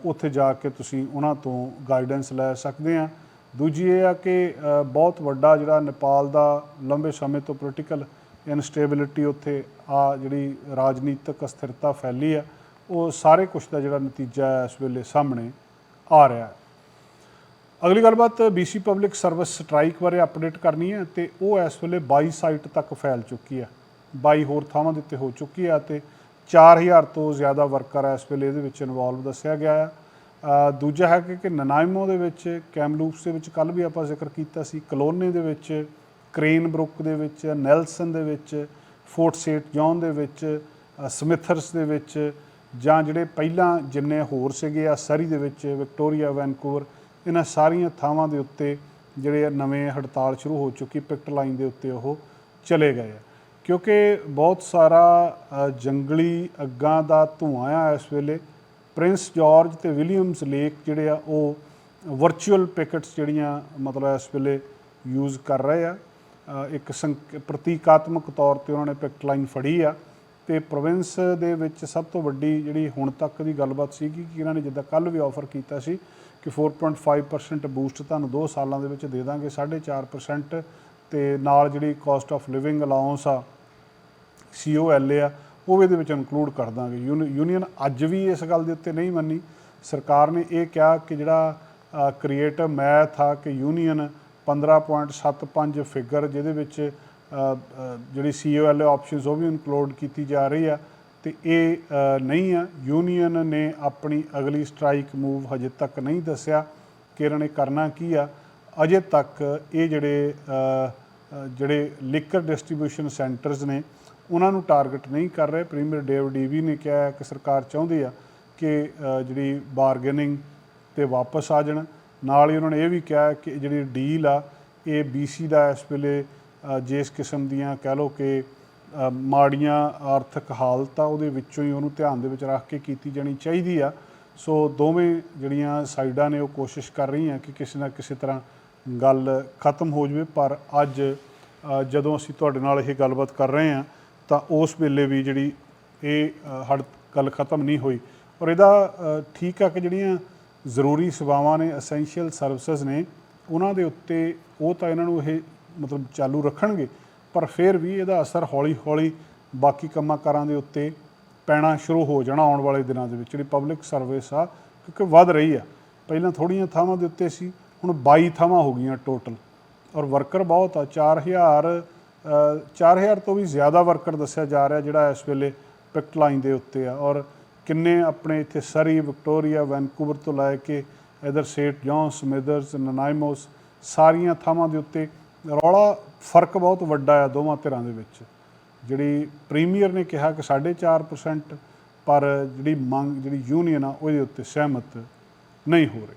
ਉੱਥੇ ਜਾ ਕੇ ਤੁਸੀਂ ਉਹਨਾਂ ਤੋਂ ਗਾਈਡੈਂਸ ਲੈ ਸਕਦੇ ਆ। ਦੂਜੀ ਇਹ ਆ ਕਿ ਬਹੁਤ ਵੱਡਾ ਜਿਹੜਾ ਨੇਪਾਲ ਦਾ ਲੰਬੇ ਸਮੇਂ ਤੋਂ ਪੋਲੀਟੀਕਲ ਇਨਸਟੇਬਿਲਿਟੀ ਉੱਥੇ ਆ ਜਿਹੜੀ ਰਾਜਨੀਤਿਕ ਅਸਥਿਰਤਾ ਫੈਲੀ ਆ, ਉਹ ਸਾਰੇ ਕੁਝ ਦਾ ਜਿਹੜਾ ਨਤੀਜਾ ਇਸ ਵੇਲੇ ਸਾਹਮਣੇ ਆ ਰਿਹਾ ਹੈ। ਅਗਲੀ ਗੱਲਬਾਤ BC ਪਬਲਿਕ ਸਰਵਿਸ ਸਟ੍ਰਾਈਕ ਬਾਰੇ ਅਪਡੇਟ ਕਰਨੀ ਹੈ ਤੇ ਉਹ ਇਸ ਵੇਲੇ 22 ਸਾਈਟ ਤੱਕ ਫੈਲ ਚੁੱਕੀ ਹੈ 22 ਹੋਰ ਥਾਵਾਂ ਦੇ ਉੱਤੇ ਹੋ ਚੁੱਕੀ ਹੈ ਤੇ 4000 ਤੋਂ ਜ਼ਿਆਦਾ ਵਰਕਰ ਇਸ ਵੇਲੇ ਇਹਦੇ ਵਿੱਚ ਇਨਵੋਲਵ ਦੱਸਿਆ ਗਿਆ ਹੈ ਦੂਜਾ ਹੈ ਕਿ ਕਿ ਨਨਾਇਮੋ ਦੇ ਵਿੱਚ, ਕੈਮਲੂਪਸ ਦੇ ਵਿੱਚ ਕੱਲ ਵੀ ਆਪਾਂ ਜ਼ਿਕਰ ਕੀਤਾ ਸੀ। ਕਲੋਨੇ ਦੇ ਵਿੱਚ, ਕ੍ਰੇਨ ਬਰੁੱਕ ਦੇ ਵਿੱਚ, ਨੈਲਸਨ ਦੇ ਵਿੱਚ, ਫੋਰਟ ਸੇਟ ਜੌਨ ਦੇ ਵਿੱਚ ਸਮਿਥਰਸ ਦੇ ਵਿੱਚ ਜਾਂ ਜਿਹੜੇ ਪਹਿਲਾਂ ਜਿੰਨੇ ਹੋਰ ਸੀਗੇ ਆ, ਸਰੀ ਦੇ ਵਿੱਚ, ਵਿਕਟੋਰੀਆ, ਵੈਨਕੂਵਰ, ਇਹਨਾਂ ਸਾਰੀਆਂ ਥਾਵਾਂ ਦੇ ਉੱਤੇ ਜਿਹੜੇ ਆ ਨਵੇਂ ਹੜਤਾਲ ਸ਼ੁਰੂ ਹੋ ਚੁੱਕੀ, ਪਿਕਟ ਲਾਈਨ ਦੇ ਉੱਤੇ ਉਹ ਚਲੇ ਗਏ ਆ। ਕਿਉਂਕਿ ਬਹੁਤ ਸਾਰਾ ਜੰਗਲੀ ਅੱਗਾਂ ਦਾ ਧੂਆਂ ਆ ਇਸ ਵੇਲੇ। ਪ੍ਰਿੰਸ ਜਾਰਜ ਤੇ ਵਿਲੀਅਮਸ ਲੇਕ ਜਿਹੜੇ ਆ, ਉਹ ਵਰਚੁਅਲ ਪਿਕਟਸ ਜਿਹੜੀਆਂ ਮਤਲਬ ਇਸ ਵੇਲੇ ਯੂਜ਼ ਕਰ ਰਹੇ ਆ। ਇੱਕ ਸੰਕ- ਪ੍ਰਤੀਕਾਤਮਕ ਤੌਰ ਤੇ ਉਹਨਾਂ ਨੇ ਪਿਕਟ ਲਾਈਨ ਫੜੀ ਆ। ਤੇ ਪ੍ਰੋਵਿੰਸ ਦੇ ਵਿੱਚ ਸਭ ਤੋਂ ਵੱਡੀ ਜਿਹੜੀ ਹੁਣ ਤੱਕ ਦੀ ਗੱਲਬਾਤ ਸੀਗੀ ਕਿ ਇਹਨਾਂ ਨੇ ਜਿੱਦਾਂ ਕੱਲ ਵੀ ਆਫਰ ਕੀਤਾ ਸੀ ਕਿ 4.5% ਬੂਸਟ ਤੁਹਾਨੂੰ 2 ਸਾਲਾਂ ਦੇ ਵਿੱਚ ਦੇ ਦਾਂਗੇ 4.5% ਤੇ ਨਾਲ ਜਿਹੜੀ ਕਾਸਟ ਆਫ ਲਿਵਿੰਗ ਅਲਾਉਂਸ ਆ ਸੀਓਐਲ ਆ ਉਹ ਵੀ ਇਹਦੇ ਵਿੱਚ ਇਨਕਲੂਡ ਕਰ ਦਾਂਗੇ। ਯੂਨੀ- ਯੂਨੀਅਨ ਅੱਜ ਵੀ ਇਸ ਗੱਲ ਦੇ ਉੱਤੇ ਨਹੀਂ ਮੰਨੀ। ਸਰਕਾਰ ਨੇ ਇਹ ਕਿਹਾ ਕਿ ਜਿਹੜਾ ਕ੍ਰੀਏਟਿਵ ਮੈਥ ਆ ਕਿ ਯੂਨੀਅਨ 15.75 ਫਿਗਰ ਜਿਹਦੇ ਵਿੱਚ ਅ, ਅ, ਜਿਹੜੀ ਸੀਓਐਲ ਆਪਸ਼ਨਸ ਉਹ ਵੀ ਇਨਕਲੂਡ ਕੀਤੀ ਜਾ ਰਹੀ ਆ। ਤੇ ਇਹ ਨਹੀਂ ਆ। ਯੂਨੀਅਨ ਨੇ ਆਪਣੀ ਅਗਲੀ ਸਟ੍ਰਾਈਕ ਮੂਵ ਹਜੇ ਤੱਕ ਨਹੀਂ ਦੱਸਿਆ ਕਿ ਇਹਨਾਂ ਨੇ ਕਰਨਾ ਕੀ ਆ। ਅਜੇ ਤੱਕ ਇਹ ਜਿਹੜੇ ਜਿਹੜੇ ਲਿਕਰ ਡਿਸਟ੍ਰੀਬਿਊਸ਼ਨ ਸੈਂਟਰਸ ਨੇ ਉਹਨਾਂ ਨੂੰ ਟਾਰਗੇਟ ਨਹੀਂ ਕਰ ਰਹੇ। ਪ੍ਰੀਮੀਅਰ ਡੇਵ ਡੀਵੀ ਨੇ ਕਿਹਾ ਕਿ ਸਰਕਾਰ ਚਾਹੁੰਦੀ ਆ ਕਿ ਜਿਹੜੀ ਬਾਰਗੇਨਿੰਗ ਤੇ ਵਾਪਸ ਆ ਜਾਣ। ਨਾਲ ਹੀ ਉਹਨਾਂ ਨੇ ਇਹ ਵੀ ਕਿਹਾ ਕਿ ਜਿਹੜੀ ਡੀਲ ਆ, ਇਹ ਬੀਸੀ ਦਾ ਇਸ ਵੇਲੇ ਜਿਸ ਕਿਸਮ ਦੀਆਂ ਕਹਿ ਲਓ ਕਿ ਮਾੜੀਆਂ ਆਰਥਿਕ ਹਾਲਤ ਆ ਉਹਦੇ ਵਿੱਚੋਂ ਹੀ ਉਹਨੂੰ ਧਿਆਨ ਦੇ ਵਿੱਚ ਰੱਖ ਕੇ ਕੀਤੀ ਜਾਣੀ ਚਾਹੀਦੀ ਆ। ਸੋ ਦੋਵੇਂ ਜਿਹੜੀਆਂ ਸਾਈਡਾਂ ਨੇ ਉਹ ਕੋਸ਼ਿਸ਼ ਕਰ ਰਹੀਆਂ ਕਿ ਕਿਸੇ ਨਾ ਕਿਸੇ ਤਰ੍ਹਾਂ ਗੱਲ ਖਤਮ ਹੋ ਜਾਵੇ। ਪਰ ਅੱਜ ਜਦੋਂ ਅਸੀਂ ਤੁਹਾਡੇ ਨਾਲ ਇਹ ਗੱਲਬਾਤ ਕਰ ਰਹੇ ਹਾਂ ਤਾਂ ਉਸ ਵੇਲੇ ਵੀ ਜਿਹੜੀ ਇਹ ਹੜ ਗੱਲ ਖਤਮ ਨਹੀਂ ਹੋਈ। ਔਰ ਇਹਦਾ ਠੀਕ ਆ ਕਿ ਜਿਹੜੀਆਂ ਜ਼ਰੂਰੀ ਸੇਵਾਵਾਂ ਨੇ ਐਸੈਂਸ਼ੀਅਲ ਸਰਵਿਸਿਜ਼ ਨੇ ਉਹਨਾਂ ਦੇ ਉੱਤੇ ਉਹ ਤਾਂ ਇਹਨਾਂ ਨੂੰ ਇਹ ਮਤਲਬ ਚਾਲੂ ਰੱਖਣਗੇ ਪਰ ਫਿਰ ਵੀ ਇਹਦਾ ਅਸਰ ਹੌਲੀ-ਹੌਲੀ ਬਾਕੀ ਕੰਮਾਂ ਕਾਰਾਂ ਦੇ ਉੱਤੇ ਪੈਣਾ ਸ਼ੁਰੂ ਹੋ ਜਾਣਾ ਆਉਣ ਵਾਲੇ ਦਿਨਾਂ ਦੇ ਵਿੱਚ। ਜਿਹੜੀ ਪਬਲਿਕ ਸਰਵਿਸ ਆ ਕਿਉਂਕਿ ਵੱਧ ਰਹੀ ਆ। ਪਹਿਲਾਂ ਥੋੜੀਆਂ ਥਾਵਾਂ ਦੇ ਉੱਤੇ ਸੀ ਹੁਣ 22 ਥਾਵਾਂ ਹੋ ਗਈਆਂ ਟੋਟਲ ਔਰ ਵਰਕਰ ਬਹੁਤ ਆ 4000 ਅ, 4000 ਤੋਂ ਵੀ ਜ਼ਿਆਦਾ ਵਰਕਰ ਦੱਸਿਆ ਜਾ ਰਿਹਾ ਜਿਹੜਾ ਇਸ ਵੇਲੇ ਪਿਕਟ ਲਾਈਨ ਦੇ ਉੱਤੇ ਆ ਔਰ ਕਿੰਨੇ ਆਪਣੇ ਇੱਥੇ ਸਰੀ, ਵਿਕਟੋਰੀਆ, ਵੈਨਕੂਵਰ ਤੋਂ ਲੈ ਕੇ ਇਧਰ ਸੇਟ ਜੌਨ ਸਮਿਥਰਸ ਨਨਾਈਮੋਸ ਸਾਰੀਆਂ ਥਾਵਾਂ ਦੇ ਉੱਤੇ ਰੌਲਾ, ਫ਼ਰਕ ਬਹੁਤ ਵੱਡਾ ਆ ਦੋਵਾਂ ਧਿਰਾਂ ਦੇ ਵਿੱਚ। ਜਿਹੜੀ ਪ੍ਰੀਮੀਅਰ ਨੇ ਕਿਹਾ ਕਿ 4.5% ਪਰ ਜਿਹੜੀ ਮੰਗ, ਜਿਹੜੀ ਯੂਨੀਅਨ ਆ, ਉਹਦੇ ਉੱਤੇ ਸਹਿਮਤ ਨਹੀਂ ਹੋ ਰਹੀ।